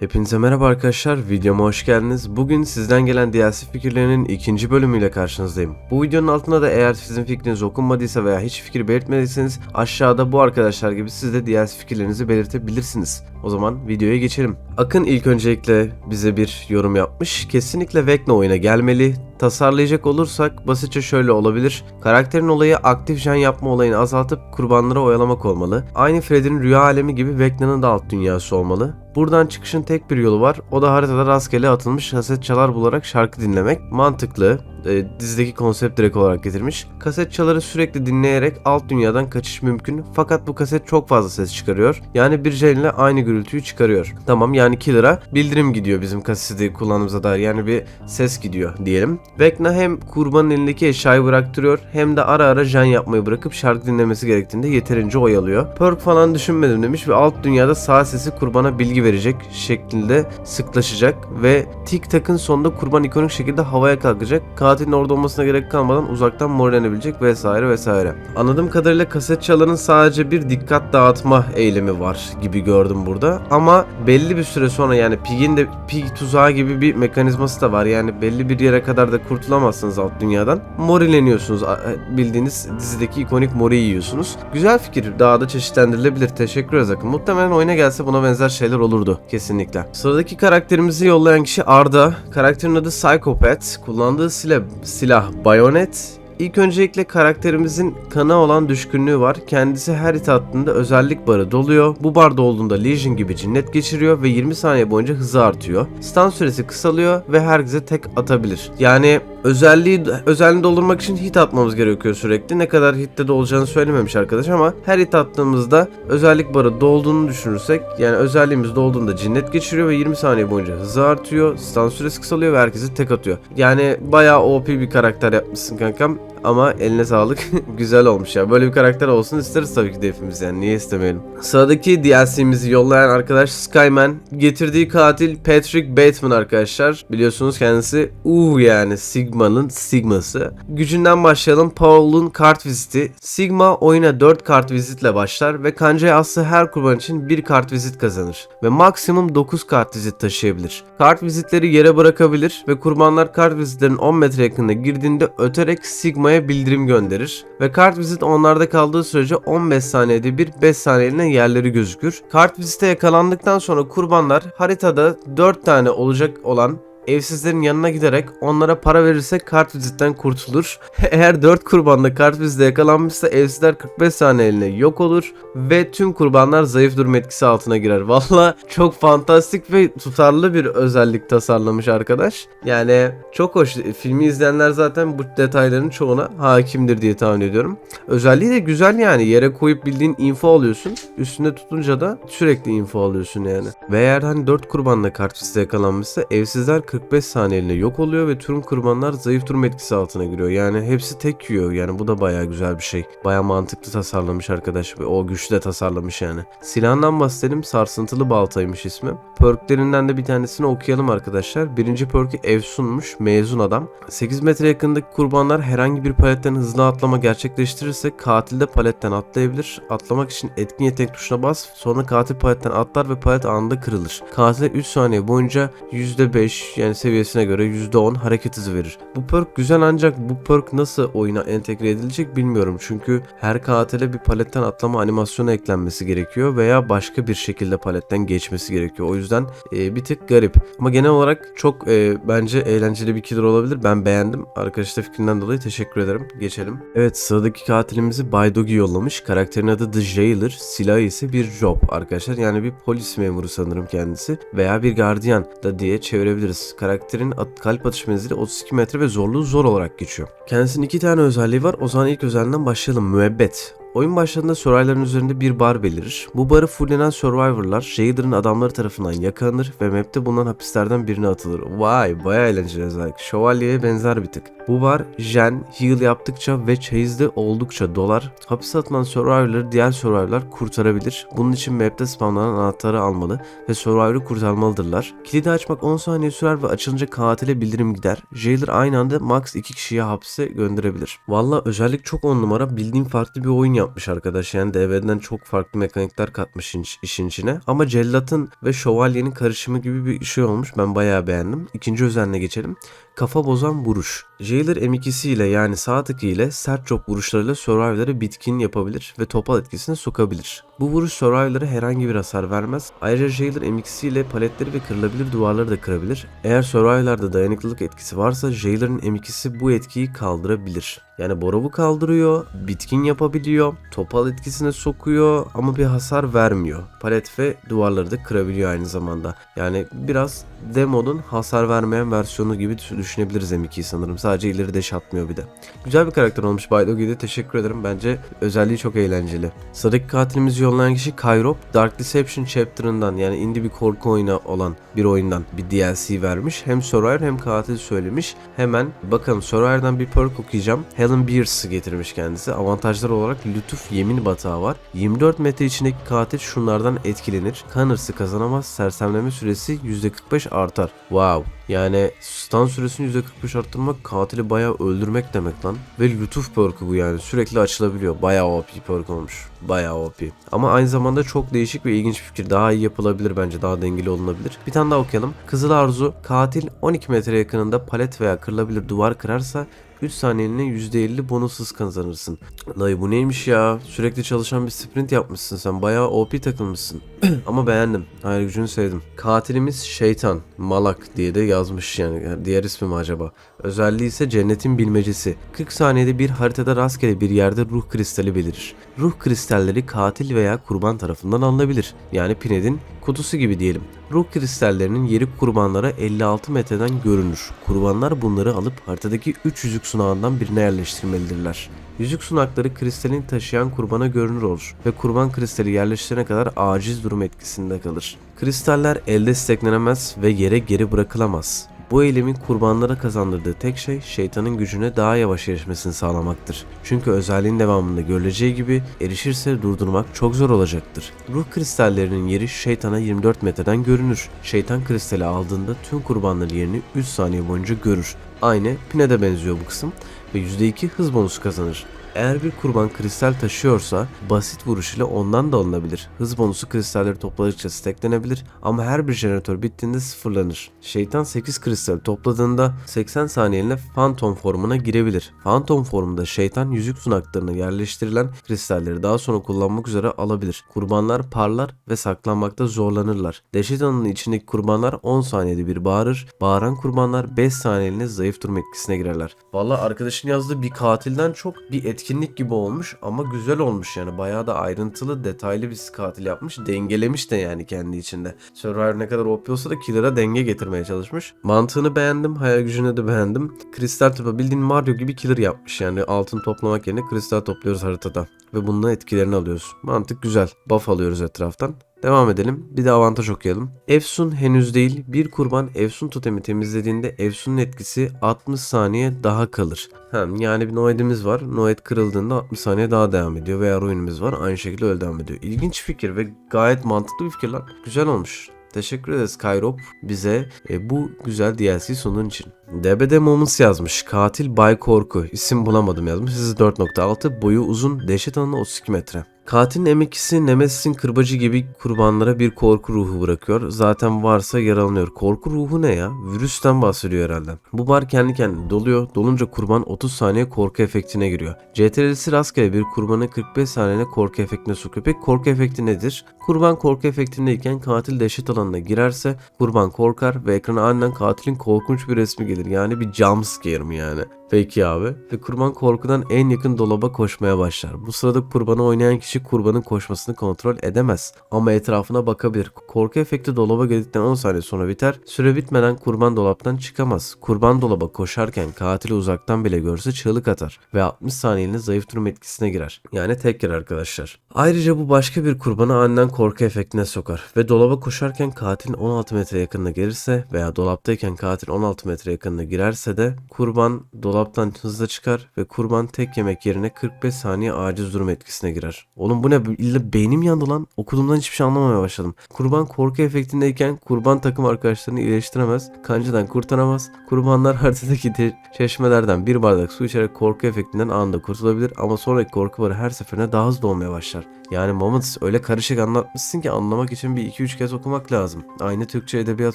Hepinize merhaba arkadaşlar, videoma hoş geldiniz. Bugün sizden gelen DLC fikirlerinin ikinci bölümüyle karşınızdayım. Bu videonun altında da eğer sizin fikriniz okunmadıysa veya hiç fikir belirtmediyseniz aşağıda bu arkadaşlar gibi siz de DLC fikirlerinizi belirtebilirsiniz. O zaman videoya geçelim. Akın ilk öncelikle bize bir yorum yapmış. Kesinlikle Vecna oyuna gelmeli. Tasarlayacak olursak basitçe şöyle olabilir. Karakterin olayı aktif jen yapma olayını azaltıp kurbanları oyalamak olmalı. Aynı Freddy'nin rüya alemi gibi Vecna'nın da alt dünyası olmalı. Buradan çıkışın tek bir yolu var. O da haritada rastgele atılmış kaset çalar bularak şarkı dinlemek. Mantıklı. E, dizideki konsept direkt olarak getirmiş. Kaset çaları sürekli dinleyerek alt dünyadan kaçış mümkün. Fakat bu kaset çok fazla ses çıkarıyor. Yani bir jenle aynı gürültüyü çıkarıyor. Tamam yani killer'a bildirim gidiyor bizim kaseti kullandığımıza dair. Yani bir ses gidiyor diyelim. Vecna hem kurbanın elindeki eşyayı bıraktırıyor hem de ara ara jen yapmayı bırakıp şarkı dinlemesi gerektiğinde yeterince oyalıyor. Perk falan düşünmedim demiş ve alt dünyada sağ sesi kurbana bilgi verecek şeklinde sıklaşacak ve tik takın sonunda kurban ikonik şekilde havaya kalkacak. Katilin orada olmasına gerek kalmadan uzaktan morlenebilecek vesaire vesaire. Anladığım kadarıyla kaset çalanın sadece bir dikkat dağıtma eylemi var gibi gördüm burada. Ama belli bir süre sonra yani Pig'in de Pig tuzağı gibi bir mekanizması da var. Yani belli bir yere kadar da kurtulamazsınız alt dünyadan. Morileniyorsunuz. A- Bildiğiniz dizideki ikonik mori yiyorsunuz. Güzel fikir. Daha da çeşitlendirilebilir. Teşekkür ederiz. Muhtemelen oyuna gelse buna benzer şeyler olurdu. Kesinlikle. Sıradaki karakterimizi yollayan kişi Arda. Karakterin adı Psychopath. Kullandığı silah, silah Bayonet. İlk öncelikle karakterimizin kana olan düşkünlüğü var. Kendisi her hit attığında özellik barı doluyor. Bu bar dolduğunda Legion gibi cinnet geçiriyor ve 20 saniye boyunca hızı artıyor. Stun süresi kısalıyor ve herkese tek atabilir. Yani özelliği özelliğini doldurmak için hit atmamız gerekiyor sürekli. Ne kadar hitte de olacağını söylememiş arkadaş ama her hit attığımızda özellik barı dolduğunu düşünürsek yani özelliğimiz dolduğunda cinnet geçiriyor ve 20 saniye boyunca hızı artıyor. Stun süresi kısalıyor ve herkese tek atıyor. Yani bayağı OP bir karakter yapmışsın kankam. Ama eline sağlık. Güzel olmuş ya. Böyle bir karakter olsun isteriz tabii ki de hepimiz yani. Niye istemeyelim. Sıradaki DLC'mizi yollayan arkadaş Skyman. Getirdiği katil Patrick Bateman arkadaşlar. Biliyorsunuz kendisi U yani Sigma'nın Sigma'sı. Gücünden başlayalım. Paul'un kart viziti. Sigma oyuna 4 kart vizitle başlar ve kancaya aslı her kurban için 1 kart vizit kazanır. Ve maksimum 9 kart vizit taşıyabilir. Kart vizitleri yere bırakabilir ve kurbanlar kart vizitlerin 10 metre yakınına girdiğinde öterek Sigma'ya bildirim gönderir. Ve kart vizit onlarda kaldığı sürece 15 saniyede bir 5 saniyeliğine yerleri gözükür. Kart vizite yakalandıktan sonra kurbanlar haritada 4 tane olacak olan evsizlerin yanına giderek onlara para verirse kart vizitten kurtulur. Eğer 4 kurbanda kart vizite yakalanmışsa evsizler 45 saniye eline yok olur ve tüm kurbanlar zayıf durum etkisi altına girer. Valla çok fantastik ve tutarlı bir özellik tasarlamış arkadaş. Yani çok hoş. Filmi izleyenler zaten bu detayların çoğuna hakimdir diye tahmin ediyorum. Özelliği de güzel yani. Yere koyup bildiğin info alıyorsun. Üstünde tutunca da sürekli info alıyorsun yani. Ve eğer hani 4 kurbanla kart vizite yakalanmışsa evsizler 45 saniyeliğine yok oluyor ve tüm kurbanlar zayıf durum etkisi altına giriyor. Yani hepsi tek yiyor. Yani bu da bayağı güzel bir şey. Bayağı mantıklı tasarlamış arkadaş o güçlü de tasarlamış yani. Silahından bahsedelim. Sarsıntılı baltaymış ismi. Perklerinden de bir tanesini okuyalım arkadaşlar. Birinci perkü Evsun'muş. Mezun adam. 8 metre yakındaki kurbanlar herhangi bir paletten hızlı atlama gerçekleştirirse katil de paletten atlayabilir. Atlamak için etkin yetenek tuşuna bas. Sonra katil paletten atlar ve palet anında kırılır. Katile 3 saniye boyunca %5 yani seviyesine göre %10 hareket hızı verir. Bu perk güzel ancak bu perk nasıl oyuna entegre edilecek bilmiyorum. Çünkü her katile bir paletten atlama animasyonu eklenmesi gerekiyor veya başka bir şekilde paletten geçmesi gerekiyor. O yüzden e, bir tık garip. Ama genel olarak çok e, bence eğlenceli bir killer olabilir. Ben beğendim. Arkadaşlar fikrinden dolayı teşekkür ederim. Geçelim. Evet sıradaki katilimizi Bay Doggy yollamış. Karakterin adı The Jailer. Silahı ise bir job arkadaşlar. Yani bir polis memuru sanırım kendisi. Veya bir gardiyan da diye çevirebiliriz. Karakterin at- kalp atış menzili 32 metre ve zorluğu zor olarak geçiyor. Kendisinin iki tane özelliği var. O zaman ilk özelliğinden başlayalım. Müebbet. Oyun başladığında Survivor'ların üzerinde bir bar belirir. Bu barı fulllenen Survivor'lar Jailer'ın adamları tarafından yakalanır ve map'te bulunan hapislerden birine atılır. Vay bayağı eğlenceli özellik. Şövalyeye benzer bir tık. Bu bar Jen heal yaptıkça ve chase'de oldukça dolar. Hapise atılan Survivor'ları diğer Survivor'lar kurtarabilir. Bunun için map'te spamlanan anahtarı almalı ve Survivor'ı kurtarmalıdırlar. Kilidi açmak 10 saniye sürer ve açılınca katile bildirim gider. Jailer aynı anda max 2 kişiyi hapse gönderebilir. Valla özellik çok on numara bildiğim farklı bir oyun yapmış arkadaş. Yani DB'den çok farklı mekanikler katmış iş- işin içine. Ama cellatın ve şövalyenin karışımı gibi bir şey olmuş. Ben bayağı beğendim. İkinci özelliğine geçelim. Kafa bozan vuruş. Jailer M2'si ile yani sağ tıkı ile sert chop vuruşlarıyla survivor'ları bitkin yapabilir ve topal etkisine sokabilir. Bu vuruş survivor'lara herhangi bir hasar vermez. Ayrıca Jailer M2'si ile paletleri ve kırılabilir duvarları da kırabilir. Eğer survivor'larda dayanıklılık etkisi varsa Jailer'ın M2'si bu etkiyi kaldırabilir. Yani Borov'u kaldırıyor, bitkin yapabiliyor, topal etkisine sokuyor ama bir hasar vermiyor. Palet ve duvarları da kırabiliyor aynı zamanda. Yani biraz demonun hasar vermeyen versiyonu gibi düşünebiliriz M2'yi sanırım. Sadece ileri deş atmıyor bir de. Güzel bir karakter olmuş Baydogi'de teşekkür ederim. Bence özelliği çok eğlenceli. Sıradaki katilimizi yollayan kişi Kairop. Dark Deception Chapter'ından yani indie bir korku oyunu olan bir oyundan bir DLC vermiş. Hem Survivor hem katil söylemiş. Hemen bakalım Survivor'dan bir perk okuyacağım. Helen Beers'ı getirmiş kendisi. Avantajlar olarak lütuf yemin batağı var. 24 metre içindeki katil şunlardan etkilenir. Kan hırsı kazanamaz. Sersemleme süresi %45 artar. Wow. Yani stun süresini %45 arttırmak katili bayağı öldürmek demek lan. Ve lütuf perk'ü bu yani sürekli açılabiliyor. Bayağı OP perk olmuş. Bayağı OP. Ama aynı zamanda çok değişik ve ilginç bir fikir. Daha iyi yapılabilir bence. Daha dengeli olunabilir. Bir tane daha okuyalım. Kızıl Arzu katil 12 metre yakınında palet veya kırılabilir duvar kırarsa 3 saniyeliğine %50 bonussuz kazanırsın. Dayı bu neymiş ya? Sürekli çalışan bir sprint yapmışsın sen. Bayağı OP takılmışsın. Ama beğendim. Hayal gücünü sevdim. Katilimiz şeytan. Malak diye de yazmış yani. Diğer ismi mi acaba? Özelliği ise cennetin bilmecesi. 40 saniyede bir haritada rastgele bir yerde ruh kristali belirir. Ruh kristalleri katil veya kurban tarafından alınabilir. Yani Pined'in kutusu gibi diyelim. Ruh kristallerinin yeri kurbanlara 56 metreden görünür. Kurbanlar bunları alıp haritadaki 3 yüzük sunağından birine yerleştirmelidirler. Yüzük sunakları kristalin taşıyan kurbana görünür olur ve kurban kristali yerleştirene kadar aciz durum etkisinde kalır. Kristaller elde steklenemez ve yere geri bırakılamaz. Bu eylemin kurbanlara kazandırdığı tek şey şeytanın gücüne daha yavaş erişmesini sağlamaktır. Çünkü özelliğin devamında görüleceği gibi erişirse durdurmak çok zor olacaktır. Ruh kristallerinin yeri şeytana 24 metreden görünür. Şeytan kristali aldığında tüm kurbanların yerini 3 saniye boyunca görür. Aynı Pine'de benziyor bu kısım ve %2 hız bonusu kazanır. Eğer bir kurban kristal taşıyorsa basit vuruş ile ondan da alınabilir. Hız bonusu kristalleri topladıkça steklenebilir ama her bir jeneratör bittiğinde sıfırlanır. Şeytan 8 kristal topladığında 80 saniyeliğine Phantom formuna girebilir. Phantom formunda şeytan yüzük sunaklarına yerleştirilen kristalleri daha sonra kullanmak üzere alabilir. Kurbanlar parlar ve saklanmakta zorlanırlar. Dehşet anının içindeki kurbanlar 10 saniyede bir bağırır. Bağıran kurbanlar 5 saniyeliğine zayıf durum etkisine girerler. Valla arkadaşın yazdığı bir katilden çok bir etkinlik gibi olmuş ama güzel olmuş yani. Bayağı da ayrıntılı, detaylı bir katil yapmış. Dengelemiş de yani kendi içinde. Survivor ne kadar OP olsa da Killer'a denge getirmeye çalışmış. Mantığını beğendim, hayal gücünü de beğendim. Kristal topa bildiğin Mario gibi Killer yapmış yani. Altın toplamak yerine kristal topluyoruz haritada. Ve bunun etkilerini alıyoruz. Mantık güzel. Buff alıyoruz etraftan. Devam edelim. Bir de avantaj okuyalım. Efsun henüz değil. Bir kurban Efsun totemi temizlediğinde Efsun'un etkisi 60 saniye daha kalır. Hem yani bir Noed'imiz var. Noed kırıldığında 60 saniye daha devam ediyor. Veya ruinimiz var. Aynı şekilde öyle devam ediyor. İlginç fikir ve gayet mantıklı bir fikir lan. Güzel olmuş. Teşekkür ederiz Kairop bize e, bu güzel DLC sunduğun için. DBD Moments yazmış. Katil Bay Korku. İsim bulamadım yazmış. Sizi 4.6. Boyu uzun. Dehşet alanı 32 metre. Katilin emekisi Nemesis'in kırbacı gibi kurbanlara bir korku ruhu bırakıyor. Zaten varsa yaralanıyor. Korku ruhu ne ya? Virüsten bahsediyor herhalde. Bu bar kendi kendine doluyor. Dolunca kurban 30 saniye korku efektine giriyor. CTRL'si rastgele bir kurbanı 45 saniyede korku efektine sokuyor. Peki korku efekti nedir? Kurban korku efektindeyken katil dehşet alanına girerse kurban korkar ve ekrana aniden katilin korkunç bir resmi gelir. Yani bir jump scare mi yani? Peki abi. Ve kurban korkudan en yakın dolaba koşmaya başlar. Bu sırada kurbanı oynayan kişi kurbanın koşmasını kontrol edemez. Ama etrafına bakabilir. Korku efekti dolaba geldikten 10 saniye sonra biter. Süre bitmeden kurban dolaptan çıkamaz. Kurban dolaba koşarken katili uzaktan bile görse çığlık atar. Ve 60 saniyeliğine zayıf durum etkisine girer. Yani tek yer arkadaşlar. Ayrıca bu başka bir kurbanı aniden korku efektine sokar. Ve dolaba koşarken katilin 16 metre yakınına gelirse veya dolaptayken katil 16 metre yakınına girerse de kurban dolap dolaptan hızla çıkar ve kurban tek yemek yerine 45 saniye aciz durum etkisine girer. Oğlum bu ne? İlla beynim yandı lan. Okuduğumdan hiçbir şey anlamamaya başladım. Kurban korku efektindeyken kurban takım arkadaşlarını iyileştiremez, kancadan kurtaramaz. Kurbanlar haritadaki çeşmelerden bir bardak su içerek korku efektinden anında kurtulabilir ama sonraki korku barı her seferinde daha hızlı olmaya başlar. Yani Moments öyle karışık anlatmışsın ki anlamak için bir 2-3 kez okumak lazım. Aynı Türkçe edebiyat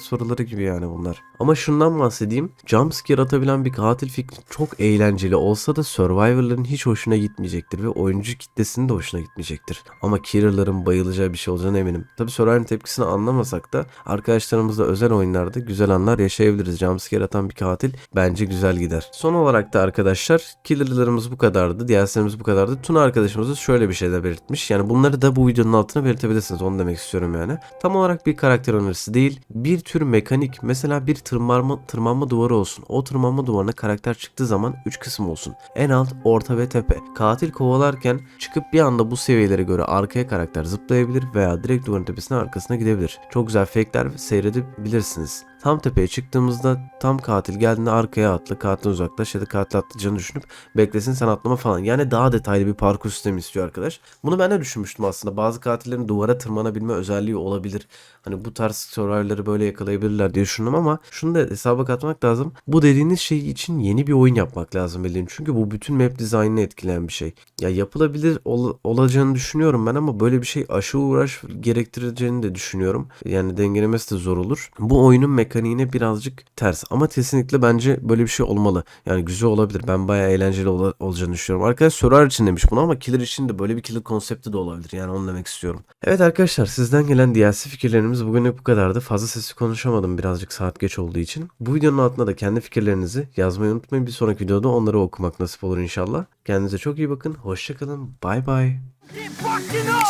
soruları gibi yani bunlar. Ama şundan bahsedeyim. Jumpscare atabilen bir katil fikri çok eğlenceli olsa da Survivor'ların hiç hoşuna gitmeyecektir ve oyuncu kitlesinin de hoşuna gitmeyecektir. Ama Killer'ların bayılacağı bir şey olacağına eminim. Tabi Survivor'ın tepkisini anlamasak da arkadaşlarımızla özel oyunlarda güzel anlar yaşayabiliriz. Jumpscare atan bir katil bence güzel gider. Son olarak da arkadaşlar Killer'larımız bu kadardı. DLC'lerimiz bu kadardı. Tuna arkadaşımız da şöyle bir şey de belirtmiş. Yani bunları da bu videonun altına belirtebilirsiniz. Onu demek istiyorum yani. Tam olarak bir karakter önerisi değil. Bir tür mekanik. Mesela bir tırmanma, tırmanma duvarı olsun. O tırmanma duvarına karakter çıktığı zaman 3 kısım olsun. En alt, orta ve tepe. Katil kovalarken çıkıp bir anda bu seviyelere göre arkaya karakter zıplayabilir veya direkt duvarın tepesine arkasına gidebilir. Çok güzel fake'ler seyredebilirsiniz. Tam tepeye çıktığımızda tam katil geldiğinde arkaya atla, katilden uzaklaş ya da katil atlayacağını düşünüp beklesin sen atlama falan. Yani daha detaylı bir parkur sistemi istiyor arkadaş. Bunu ben de düşünmüştüm aslında. Bazı katillerin duvara tırmanabilme özelliği olabilir. Hani bu tarz survivor'ları böyle yakalayabilirler diye düşündüm ama şunu da hesaba katmak lazım. Bu dediğiniz şey için yeni bir oyun yapmak lazım bildiğin. Çünkü bu bütün map dizaynını etkileyen bir şey. Ya yapılabilir ol- olacağını düşünüyorum ben ama böyle bir şey aşırı uğraş gerektireceğini de düşünüyorum. Yani dengelemesi de zor olur. Bu oyunun mekaniğine birazcık ters ama kesinlikle bence böyle bir şey olmalı. Yani güzel olabilir. Ben bayağı eğlenceli ola- olacağını düşünüyorum. Arkadaş Survivor için demiş bunu ama Killer için de böyle bir killer konsepti de olabilir. Yani onu demek istiyorum. Evet arkadaşlar sizden gelen DLC fikirlerimiz bugünlük bu kadardı. Fazla sesli konuşamadım birazcık saat geç olduğu için. Bu videonun altına da kendi fikirlerinizi yazmayı unutmayın. Bir sonraki videoda onları okumak nasip olur inşallah. Kendinize çok iyi bakın. Hoşçakalın. Bay bay.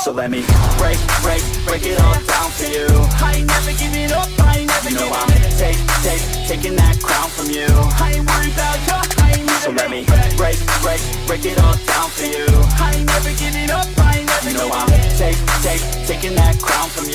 So let me break, break, break it all down for you. I ain't never giving up, I ain't never you know I'm take, take, taking that crown from you. I ain't worried about you, I ain't So let me break, break, break it all down for you. I ain't never giving up, I ain't never you know I'm take, take, taking that crown from you.